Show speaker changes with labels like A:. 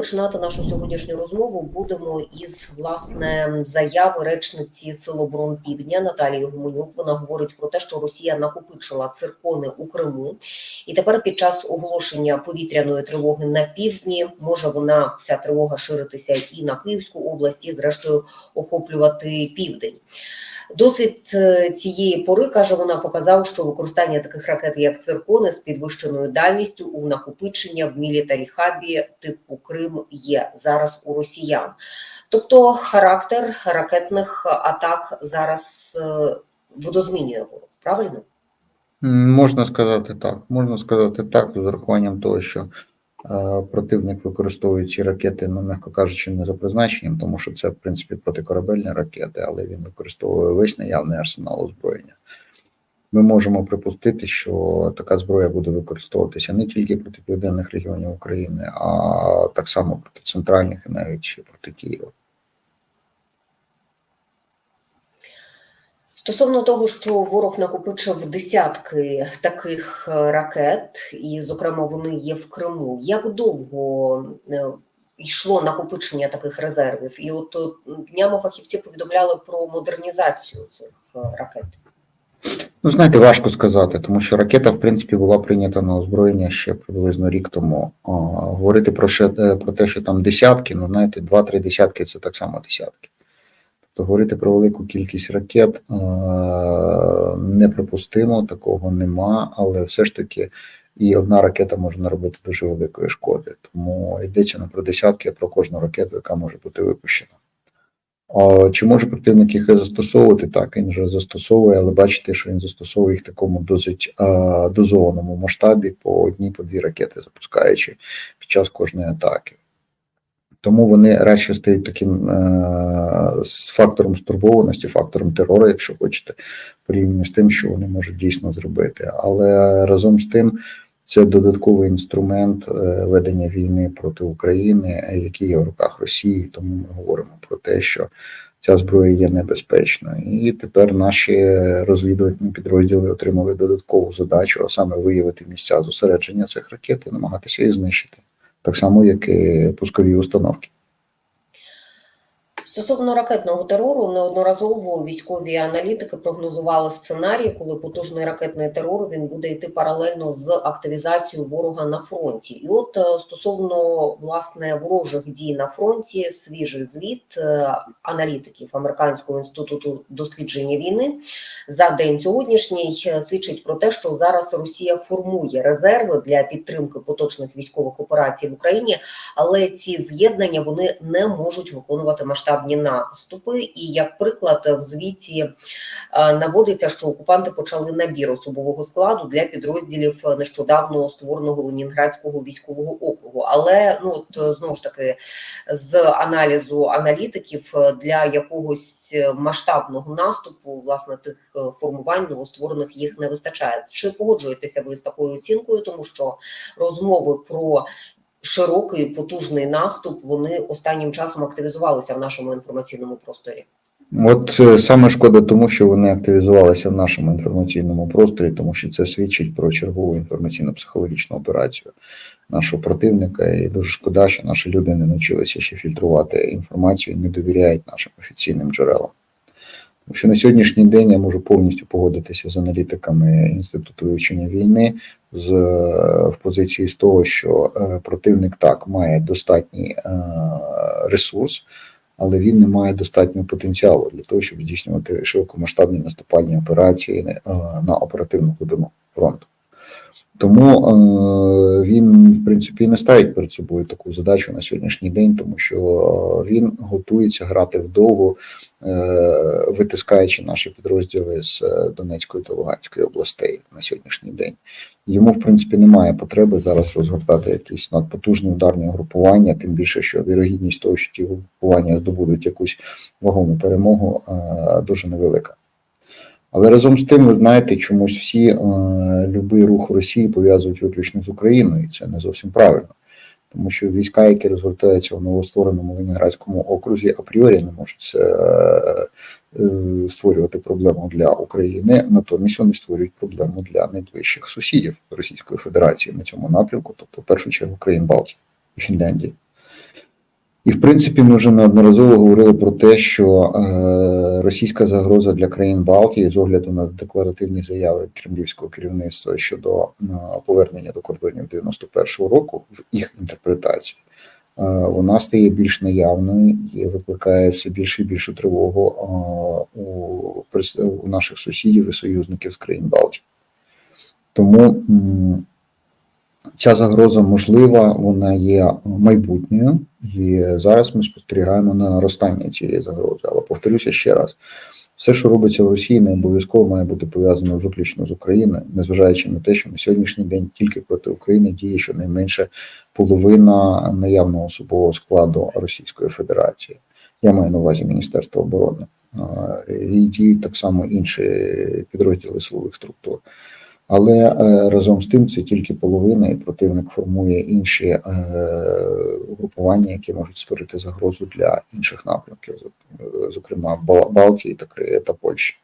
A: починати нашу сьогоднішню розмову будемо із власне заяви речниці Сил оборон Півдня Наталії Гуменюк. Вона говорить про те, що Росія накопичила циркони у Криму, і тепер під час оголошення повітряної тривоги на півдні може вона ця тривога ширитися і на Київську область, і зрештою охоплювати південь. Досвід е, цієї пори каже вона показав, що використання таких ракет, як циркони, з підвищеною дальністю у накопичення в мілітарі хабі типу Крим є зараз у росіян. Тобто характер ракетних атак зараз е, водозмінює ворог. Правильно?
B: Можна сказати так. Можна сказати так, з урахуванням того, що противник використовує ці ракети, ну, м'яко кажучи, не за призначенням, тому що це, в принципі, протикорабельні ракети, але він використовує весь наявний арсенал озброєння. Ми можемо припустити, що така зброя буде використовуватися не тільки проти південних регіонів України, а так само проти центральних і навіть проти Києва.
A: Стосовно того, що ворог накопичив десятки таких е, ракет, і, зокрема, вони є в Криму. Як довго е, йшло накопичення таких резервів? І от е, днями фахівці повідомляли про модернізацію цих ракет.
B: Ну, знаєте, важко сказати, тому що ракета, в принципі, була прийнята на озброєння ще приблизно рік тому. Говорити про, ще, про те, що там десятки, ну знаєте, два-три десятки це так само десятки. Тобто говорити про велику кількість ракет е, неприпустимо, такого нема, але все ж таки і одна ракета може наробити дуже великої шкоди. Тому йдеться не про десятки, а про кожну ракету, яка може бути випущена. Чи може противник їх застосовувати? Так, він вже застосовує, але бачите, що він застосовує їх в такому досить а, дозованому масштабі по одній, по дві ракети, запускаючи під час кожної атаки. Тому вони радше стають таким е, з фактором стурбованості, фактором терору, якщо хочете, порівняно з тим, що вони можуть дійсно зробити. Але разом з тим, це додатковий інструмент е, ведення війни проти України, який є в руках Росії. Тому ми говоримо про те, що ця зброя є небезпечною. І тепер наші розвідувальні підрозділи отримали додаткову задачу, а саме виявити місця зосередження цих ракет і намагатися їх знищити. Так само, як і пускові установки.
A: Стосовно ракетного терору, неодноразово військові аналітики прогнозували сценарій, коли потужний ракетний терор він буде йти паралельно з активізацією ворога на фронті. І от е, стосовно власне ворожих дій на фронті, свіжий звіт е, аналітиків Американського інституту дослідження війни за день сьогоднішній е, свідчить про те, що зараз Росія формує резерви для підтримки поточних військових операцій в Україні, але ці з'єднання вони не можуть виконувати масштабні наступи. І як приклад в звіті е, наводиться, що окупанти почали набір особового складу для підрозділів нещодавно створеного Ленінградського військового округу. Але ну от е, знову ж таки з аналізу аналітиків е, для якогось масштабного наступу, власне, тих формувань новостворених їх не вистачає. Чи погоджуєтеся ви з такою оцінкою, тому що розмови про широкий потужний наступ вони останнім часом активізувалися в нашому інформаційному просторі?
B: От е, саме шкода тому, що вони активізувалися в нашому інформаційному просторі, тому що це свідчить про чергову інформаційно-психологічну операцію нашого противника. І дуже шкода, що наші люди не навчилися ще фільтрувати інформацію і не довіряють нашим офіційним джерелам. Що на сьогоднішній день я можу повністю погодитися з аналітиками Інституту вивчення війни з е, в позиції з того, що е, противник так має достатній е, ресурс, але він не має достатнього потенціалу для того, щоб здійснювати широкомасштабні наступальні операції на оперативну глибину фронту. Тому е, він, в принципі, не ставить перед собою таку задачу на сьогоднішній день, тому що е, він готується грати вдовго, е, витискаючи наші підрозділи з Донецької та Луганської областей на сьогоднішній день. Йому, в принципі, немає потреби зараз розгортати якісь надпотужні ударні групування, тим більше, що вірогідність того, що ті групування здобудуть якусь вагому перемогу, дуже невелика. Але разом з тим, ви знаєте, чомусь всі е, любий рух Росії пов'язують виключно з Україною, і це не зовсім правильно. Тому що війська, які розгортаються в новоствореному Ленінградському окрузі, апріорі не можуть е, е, створювати проблему для України, натомість вони створюють проблему для найближчих сусідів Російської Федерації на цьому напрямку, тобто в першу чергу країн Балтії і Фінляндії. І, в принципі, ми вже неодноразово говорили про те, що е, російська загроза для країн Балтії з огляду на декларативні заяви кремлівського керівництва щодо е, повернення до кордонів 91-го року в їх інтерпретації, е, вона стає більш наявною і викликає все більше і більшу тривогу у, наших сусідів і союзників з країн Балтії. Тому ця загроза можлива, вона є майбутньою, і зараз ми спостерігаємо на наростання цієї загрози. Але повторюся ще раз: все, що робиться в Росії, не обов'язково має бути пов'язано виключно з Україною, незважаючи на те, що на сьогоднішній день тільки проти України діє щонайменше половина наявного особового складу Російської Федерації. Я маю на увазі Міністерство оборони. І діють так само інші підрозділи силових структур. Але е, разом з тим це тільки половина, і противник формує інші е, групування, які можуть створити загрозу для інших напрямків, зок- зокрема Бал- Балтії та Польщі.